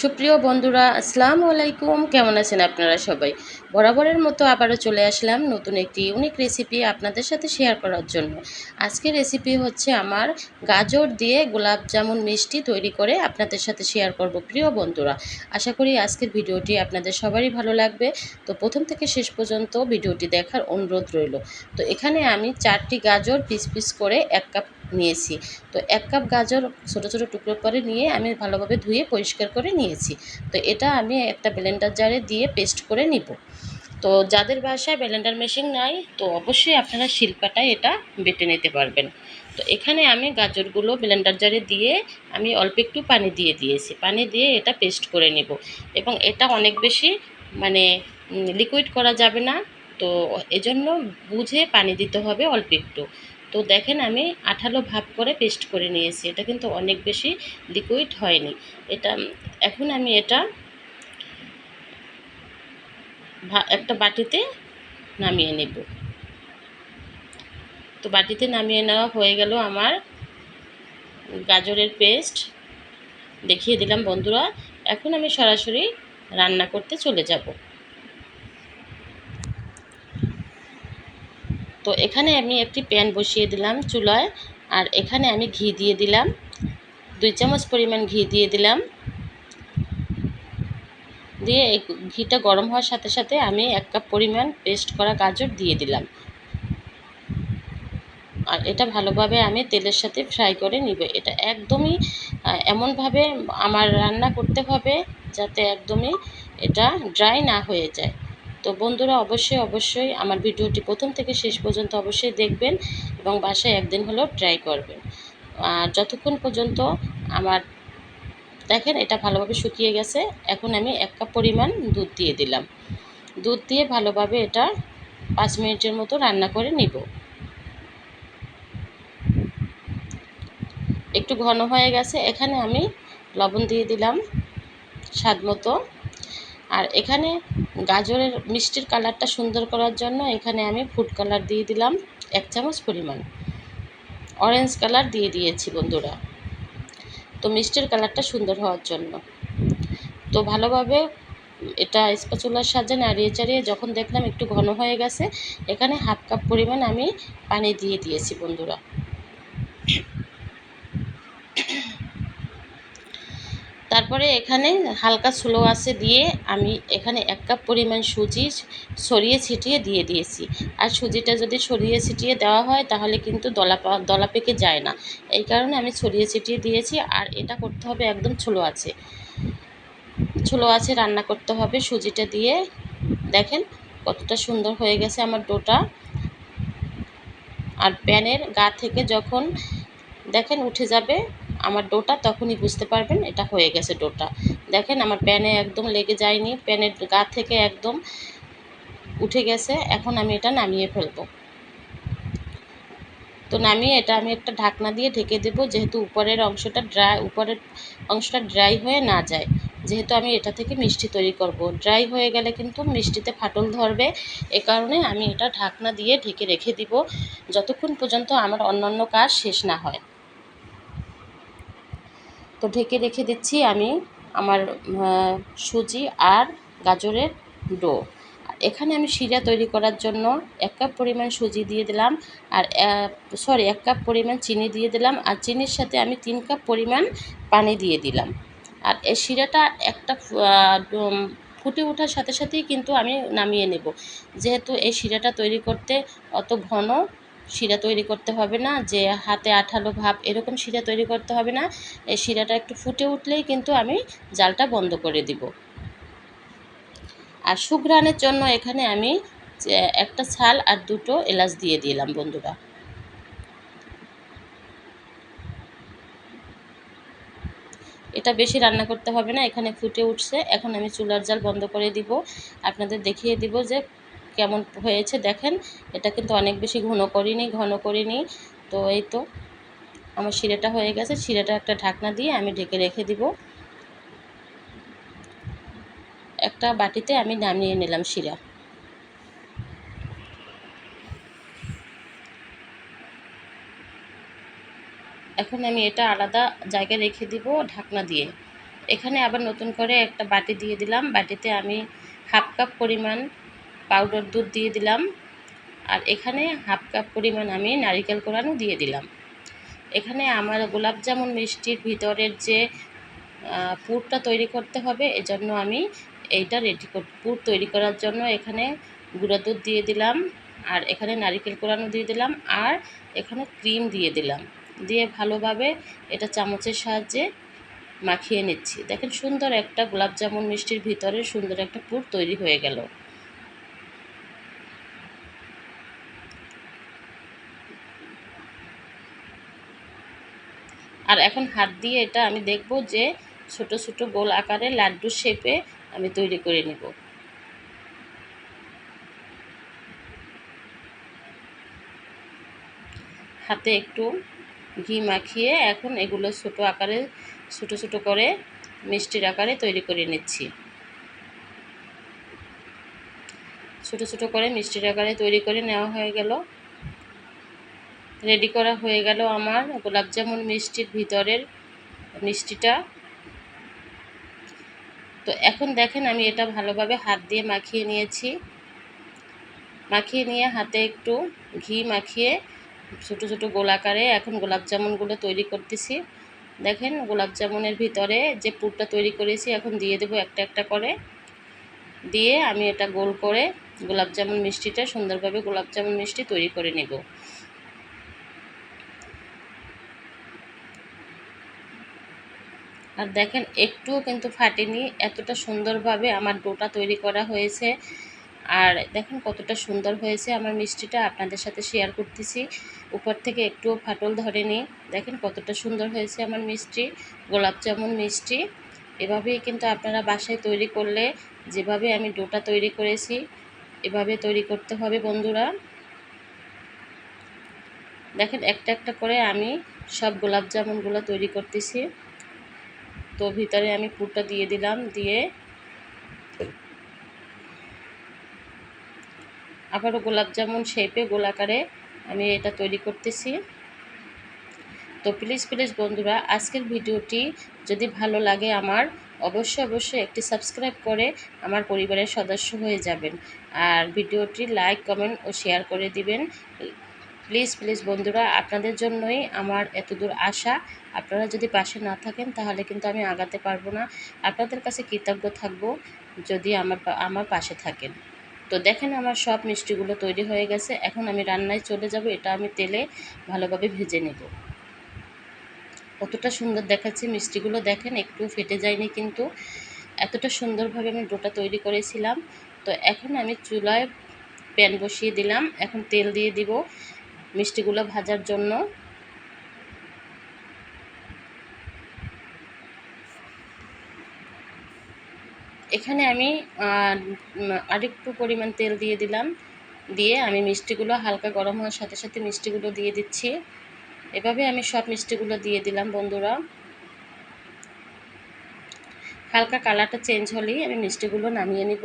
সুপ্রিয় বন্ধুরা, আসসালামু আলাইকুম। কেমন আছেন আপনারা সবাই? বরাবরের মতো আবারও চলে আসলাম নতুন একটি ইউনিক রেসিপি আপনাদের সাথে শেয়ার করার জন্য। আজকের রেসিপি হচ্ছে আমার গাজর দিয়ে গোলাপ জামুন মিষ্টি তৈরি করে আপনাদের সাথে শেয়ার করব, প্রিয় বন্ধুরা। আশা করি আজকের ভিডিওটি আপনাদের সবারই ভালো লাগবে। তো প্রথম থেকে শেষ পর্যন্ত ভিডিওটি দেখার অনুরোধ রইল। তো এখানে আমি চারটি গাজর পিস পিস করে এক কাপ নিয়েছি। তো এক কাপ গাজর ছোটো ছোটো টুকরো করে নিয়ে আমি ভালোভাবে ধুয়ে পরিষ্কার করে নিয়েছি। তো এটা আমি একটা ব্লেন্ডার জারে দিয়ে পেস্ট করে নিব। তো যাদের বাসায় ব্লেন্ডার মেশিন নাই, তো অবশ্যই আপনারা শিল্পাটায় এটা বেটে নিতে পারবেন। তো এখানে আমি গাজরগুলো ব্লেন্ডার জারে দিয়ে আমি অল্প একটু পানি দিয়ে দিয়েছি। পানি দিয়ে এটা পেস্ট করে নিব। এবং এটা অনেক বেশি মানে লিকুইড করা যাবে না। তো এজন্য বুঝে পানি দিতে হবে অল্প একটু। তো দেখেন আমি আঠালো ভাব করে পেস্ট করে নিয়েছি। এটা কিন্তু অনেক বেশি লিকুইড হয়নি। এটা, এখন আমি এটা একটা বাটিতে নামিয়ে নেব। তো বাটিতে নামিয়ে নেওয়া হয়ে গেল আমার গাজরের পেস্ট দেখিয়ে দিলাম বন্ধুরা, এখন আমি সরাসরি রান্না করতে চলে যাব। তো এখানে আমি একটি প্যান বসিয়ে দিলাম চুলায়, আর এখানে আমি ঘি দিয়ে দিলাম। দুই চামচ পরিমাণ ঘি দিয়ে দিলাম। দিয়ে ঘিটা গরম হওয়ার সাথে সাথে আমি এক কাপ পরিমাণ পেস্ট করা গাজর দিয়ে দিলাম। আর এটা ভালোভাবে আমি তেলের সাথে ফ্রাই করে নিব। এটা একদমই এমনভাবে আমার রান্না করতে হবে যাতে একদমই এটা ড্রাই না হয়ে যায়। তো বন্ধুরা অবশ্যই অবশ্যই আমার ভিডিওটি প্রথম থেকে শেষ পর্যন্ত অবশ্যই দেখবেন এবং বাসায় একদিন হলেও ট্রাই করবেন। আর যতক্ষণ পর্যন্ত আমার, দেখেন এটা ভালোভাবে শুকিয়ে গেছে, এখন আমি এক কাপ পরিমাণ দুধ দিয়ে দিলাম। দুধ দিয়ে ভালোভাবে এটা পাঁচ মিনিটের মতো রান্না করে নিব। একটু ঘন হয়ে গেছে, এখানে আমি লবণ দিয়ে দিলাম স্বাদ মতো। আর এখানে গাজরের মিষ্টির কালারটা সুন্দর করার জন্য এখানে আমি ফুড কালার দিয়ে দিলাম এক চামচ পরিমাণ। অরেঞ্জ কালার দিয়ে দিয়েছি বন্ধুরা। তো মিষ্টির কালারটা সুন্দর হওয়ার জন্য। তো ভালোভাবে এটা স্পাচুলার সাহায্যে নাড়িয়ে চাড়িয়ে যখন দেখলাম একটু ঘন হয়ে গেছে, এখানে হাফ কাপ পরিমাণ আমি পানি দিয়ে দিয়েছি বন্ধুরা। তারপরে এখানে হালকা স্লো আছে দিয়ে আমি এখানে এক কাপ পরিমাণ সুজি সরিয়ে ছিটিয়ে দিয়ে দিয়েছি। আর সুজিটা যদি সরিয়ে ছিটিয়ে দেওয়া হয় তাহলে কিন্তু দলা দলা পেকে যায় না। এই কারণে আমি সরিয়ে ছিটিয়ে দিয়েছি আর এটা করতে হবে একদম ছোলো আছে ছোলো আছে রান্না করতে হবে সুজিটা দিয়ে। দেখেন কতটা সুন্দর হয়ে গেছে আমার ডোটা। আর প্যানের গা থেকে যখন দেখেন উঠে যাবে আমার ডোটা তখনই বুঝতে পারবেন, এটা হয়ে গেছে ডোটা। দেখেন আমার প্যানে একদম লেগে যায়নি, প্যানের গা থেকে একদম উঠে গেছে, এখন আমি এটা নামিয়ে ফেলব। তো নামিয়ে এটা আমি একটা ঢাকনা দিয়ে ঢেকে দেবো, যেহেতু উপরের অংশটা ড্রাই, উপরের অংশটা ড্রাই হয়ে না যায়, যেহেতু আমি এটা থেকে মিষ্টি তৈরি করব। ড্রাই হয়ে গেলে কিন্তু মিষ্টিতে ফাটল ধরবে, এ কারণে আমি এটা ঢাকনা দিয়ে ঢেকে রেখে দিব, যতক্ষণ পর্যন্ত আমার অন্যান্য কাজ শেষ না হয়। তো ঢেকে রেখে দিচ্ছি আমি আমার সুজি আর গাজরের ডো। এখানে আমি শিরা তৈরি করার জন্য এক কাপ পরিমাণ সুজি দিয়ে দিলাম আর সরি এক কাপ পরিমাণ চিনি দিয়ে দিলাম আর চিনির সাথে আমি তিন কাপ পরিমাণ পানি দিয়ে দিলাম। আর এই শিরাটা একটা ফুটে ওঠার সাথে সাথেই কিন্তু আমি নামিয়ে নেব। যেহেতু এই শিরাটা তৈরি করতে অত ঘন শিরা তৈরি করতে হবে না, যে হাতে আঠালো ভাব এরকম শিরা তৈরি করতে হবে না। এই শিরাটা একটু ফুটে উঠলেই কিন্তু আমি জালটা বন্ধ করে দিব। আর সুঘ্রাণের জন্য এখানে আমি একটা ছাল আর দুটো এলাচ দিয়ে দিলাম বন্ধুরা। এটা বেশি রান্না করতে হবে না, এখানে ফুটে উঠছে। এখন আমি চুলার জাল বন্ধ করে দিব। আপনাদের দেখিয়ে দিব যে কেমন হয়েছে দেখেন। এটা কিন্তু অনেক বেশি ঘন করিনি ঘন করিনি। তো এই তো আমার শিরাটা হয়ে গেছে। শিরাটা একটা ঢাকনা দিয়ে আমি ঢেকে রেখে দিব। একটা বাটিতে আমি নামিয়ে নিলাম শিরা। এখন আমি এটা আলাদা জায়গায় রেখে দিব ঢাকনা দিয়ে। এখানে আবার নতুন করে একটা বাটি দিয়ে দিলাম। বাটিতে আমি হাফ কাপ পরিমাণ পাউডার দুধ দিয়ে দিলাম। আর এখানে হাফ কাপ পরিমাণ আমি নারিকেল কোরানো দিয়ে দিলাম। এখানে আমার গোলাপ জামুন মিষ্টির ভিতরের যে পুরটা তৈরি করতে হবে, এজন্য আমি এইটা রেডি পুর তৈরি করার জন্য এখানে গুঁড়া দুধ দিয়ে দিলাম, আর এখানে নারিকেল কোরানো দিয়ে দিলাম, আর এখানে ক্রিম দিয়ে দিলাম। দিয়ে ভালোভাবে এটা চামচের সাহায্যে মাখিয়ে নিচ্ছি। দেখেন সুন্দর একটা গোলাপ জামুন মিষ্টির ভিতরে সুন্দর একটা পুর তৈরি হয়ে গেল। আর এখন হাত দিয়ে এটা আমি দেখব যে ছোট ছোট গোল আকারে লাড্ডুর শেপে আমি তৈরি করে নিব। হাতে একটু ঘি মাখিয়ে এখন এগুলো ছোট আকারে, ছোট ছোট করে মিষ্টির আকারে তৈরি করে নিচ্ছি। ছোট ছোট করে মিষ্টির আকারে তৈরি করে নেওয়া হয়ে গেল। রেডি করা হয়ে গেল আমার গোলাপ জামুন মিষ্টির ভিতরের মিষ্টিটা। তো এখন দেখেন আমি এটা ভালোভাবে হাত দিয়ে মাখিয়ে নিয়েছি। মাখিয়ে নিয়ে হাতে একটু ঘি মাখিয়ে ছোট ছোট গোলাকারে এখন গোলাপ জামুনগুলো তৈরি করতেছি। দেখেন গোলাপ জামুনের ভিতরে যে পুরটা তৈরি করেছি এখন দিয়ে দেবো একটা একটা করে। দিয়ে আমি এটা গোল করে গোলাপ জামুন মিষ্টিটা সুন্দরভাবে গোলাপ জামুন মিষ্টি তৈরি করে নেব। আর দেখেন, একটুও কিন্তু ফাটেনি। এতটা সুন্দরভাবে আমার ডোটা তৈরি করা হয়েছে। আর দেখেন কতটা সুন্দর হয়েছে। আমার মিষ্টিটা আপনাদের সাথে শেয়ার করতেছি। উপর থেকে একটুও ফাটল ধরেনি। দেখেন কতটা সুন্দর হয়েছে আমার মিষ্টি, গোলাপ জামুন মিষ্টি। এভাবেই কিন্তু আপনারা বাসায় তৈরি করলে যেভাবে আমি ডোটা তৈরি করেছি, এভাবে তৈরি করতে হবে বন্ধুরা। দেখেন একটা একটা করে আমি সব গোলাপ জামুনগুলো তৈরি করতেছি। তো ভিতরে আমি পুরটা দিয়ে দিলাম, দিয়ে আবারও গোলাপ জামুন শেপে গোলাকারে আমি এটা তৈরি করতেছি। তো প্লিজ প্লিজ বন্ধুরা, আজকের ভিডিওটি যদি ভালো লাগে আমার, অবশ্যই অবশ্যই একটি সাবস্ক্রাইব করে আমার পরিবারের সদস্য হয়ে যাবেন। আর ভিডিওটি লাইক কমেন্ট ও শেয়ার করে দিবেন। প্লিজ প্লিজ বন্ধুরা, আপনাদের জন্যই আমার এত দূর আসা আপনারা যদি পাশে না থাকেন, তাহলে কিন্তু আমি আগাতে পারব না। আপনাদের কাছে কৃতজ্ঞ থাকব যদি আমার আমার পাশে থাকেন। তো দেখেন, আমার সব মিষ্টিগুলো তৈরি হয়ে গেছে। এখন আমি রান্নায় চলে যাব। এটা আমি তেলে ভালোভাবে ভেজে নেব। কতটা সুন্দর দেখাচ্ছে মিষ্টিগুলো। দেখেন, একটু ফেটে যায়নি কিন্তু এতটা সুন্দরভাবে আমি ডোটা তৈরি করেছিলাম। তো এখন আমি চুলায় প্যান বসিয়ে দিলাম। এখন তেল দিয়ে দিব। মিষ্টিগুলো ভাজার জন্য। এখানে আমি আরেকটু পরিমাণ তেল দিয়ে দিলাম। দিয়ে আমি মিষ্টিগুলো হালকা গরম হওয়ার সাথে সাথে মিষ্টিগুলো দিয়ে দিচ্ছি। এভাবে আমি সব মিষ্টিগুলো দিয়ে দিলাম বন্ধুরা। হালকা কালারটা চেঞ্জ হলেই আমি মিষ্টিগুলো নামিয়ে নিব।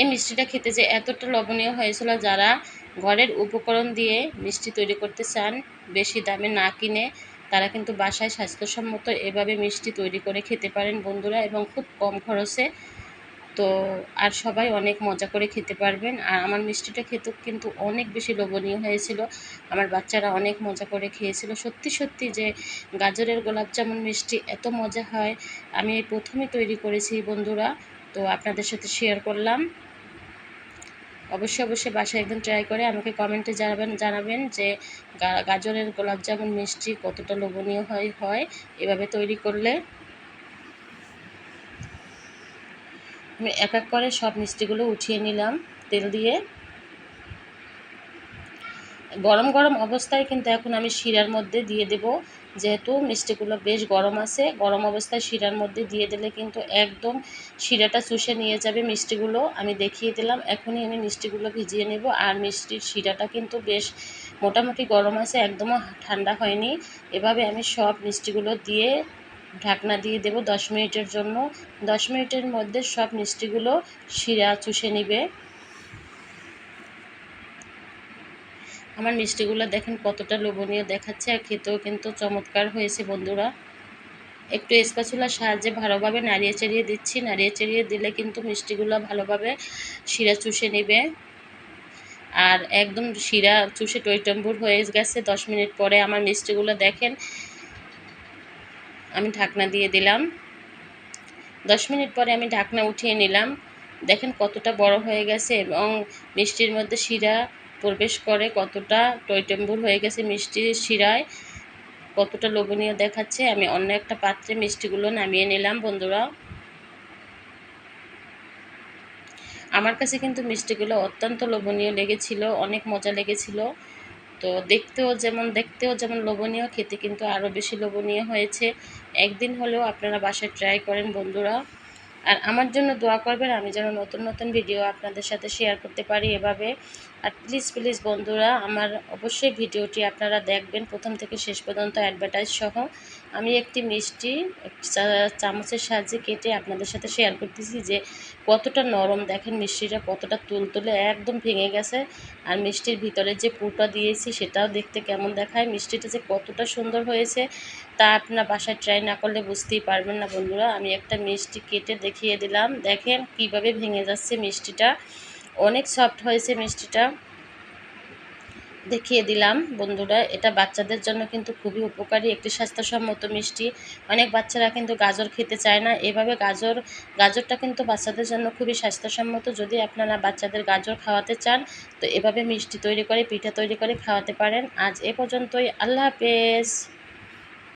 এই মিষ্টিটা খেতে যে এতটা লবণীয় হয়েছিল যারা ঘরের উপকরণ দিয়ে মিষ্টি তৈরি করতে চান, বেশি দামে না কিনে তারা কিন্তু বাসায় স্বাস্থ্যসম্মত এভাবে মিষ্টি তৈরি করে খেতে পারেন বন্ধুরা এবং খুব কম খরচে। তো আর সবাই অনেক মজা করে খেতে পারবেন। আর আমার মিষ্টিটা খেতেও কিন্তু অনেক বেশি লোভনীয় হয়েছিল। আমার বাচ্চারা অনেক মজা করে খেয়েছিল। সত্যি সত্যি যে গাজরের গোলাপ জামুন মিষ্টি এত মজা হয়। আমি এই প্রথমে তৈরি করেছি বন্ধুরা। তো আপনাদের সাথে শেয়ার করলাম। অবশ্যই অবশ্যই বাসায় একদিন ট্রাই করে আমাকে কমেন্টে জানাবেন জানাবেন যে গাজরের গোলাপ জামুন মিষ্টি কতটা লোভনীয় হয় হয়, এভাবে তৈরি করলে। আমি এক এক করে সব মিষ্টিগুলো উঠিয়ে নিলাম তেল দিয়ে। গরম গরম অবস্থায় কিন্তু এখন আমি শিরার মধ্যে দিয়ে দেব। যেহেতু মিষ্টিগুলো বেশ গরম আছে, গরম অবস্থায় শিরার মধ্যে দিয়ে দিলে কিন্তু একদম শিরাটা চুষে নিয়ে যাবে মিষ্টিগুলো। আমি দেখিয়ে দিলাম, এখনই আমি মিষ্টিগুলো ভিজিয়ে নেব আর মিষ্টির শিরাটা কিন্তু বেশ মোটামুটি গরম আছে, একদমও ঠান্ডা হয়নি। এভাবে আমি সব মিষ্টিগুলো দিয়ে ঢাকনা দিয়ে দেব দশ মিনিটের জন্য। দশ মিনিটের মধ্যে সব মিষ্টিগুলো শিরা চুষে নিবে। আমার মিষ্টিগুলো দেখেন কতটা লোভনীয় দেখাচ্ছে আর খেতেও কিন্তু চমৎকার হয়েছে বন্ধুরা। একটু স্প্যাচুলার সাহায্যে ভালোভাবে নাড়িয়ে চাড়িয়ে দিচ্ছি। নাড়িয়ে চাড়িয়ে দিলে কিন্তু মিষ্টিগুলো ভালোভাবে শিরা চুষে নেবে। আর একদম শিরা চুষে টইটম্বুর হয়ে গেছে। দশ মিনিট পরে আমার মিষ্টিগুলো দেখেন, আমি ঢাকনা দিয়ে দিলাম। দশ মিনিট পরে আমি ঢাকনা উঠিয়ে নিলাম। দেখেন কতটা বড় হয়ে গেছে এবং মিষ্টির মধ্যে শিরা প্রবেশ করে কতটা টইটম্বুর হয়ে গেছে মিষ্টির শিরায়, কতটা লোভনীয় দেখাচ্ছে। আমি অন্য একটা পাত্রে মিষ্টিগুলো নামিয়ে নিলাম, বন্ধুরা। আমার কাছে কিন্তু মিষ্টিগুলো অত্যন্ত লোভনীয় লেগেছিল, অনেক মজা লেগেছিল। তো দেখতেও যেমন দেখতেও যেমন লোভনীয়, খেতে কিন্তু আরও বেশি লোভনীয় হয়েছে। একদিন হলেও আপনারা বাসায় ট্রাই করেন, বন্ধুরা। আর আমার জন্য দোয়া করবেন, আমি যেন নতুন নতুন ভিডিও আপনাদের সাথে শেয়ার করতে পারি এভাবে। আর প্লিজ প্লিজ বন্ধুরা, আমার অবশ্যই ভিডিওটি আপনারা দেখবেন প্রথম থেকে শেষ পর্যন্ত অ্যাডভার্টাইজ সহ। আমি একটি মিষ্টি একটি চামচের সাহায্যে কেটে আপনাদের সাথে শেয়ার করতেছি যে কতটা নরম, দেখেন মিষ্টিটা কতটা তুলতুলে, একদম ভেঙে গেছে। আর মিষ্টির ভিতরে যে পুরটা দিয়েছি সেটাও দেখতে কেমন দেখায়। মিষ্টিটা যে কতটা সুন্দর হয়েছে, তা আপনার বাসায় ট্রাই না করলে বুঝতেই পারবেন না বন্ধুরা। আমি একটা মিষ্টি কেটে দেখিয়ে দিলাম। দেখেন কীভাবে ভেঙে যাচ্ছে মিষ্টিটা। অনেক সফট হয়েছে মিষ্টিটা। দেখিয়ে দিলাম, বন্ধুরা। এটা বাচ্চাদের জন্য কিন্তু খুবই উপকারী, একটি স্বাস্থ্যসম্মত মিষ্টি। অনেক বাচ্চারা কিন্তু গাজর খেতে চায় না। এভাবে গাজর, গাজরটা কিন্তু বাচ্চাদের জন্য খুবই স্বাস্থ্যসম্মত। যদি আপনারা বাচ্চাদের গাজর খাওয়াতে চান, তো এভাবে মিষ্টি তৈরি করে, পিঠা তৈরি করে খাওয়াতে পারেন। আজ এ পর্যন্তই। আল্লাহ হাফেজ।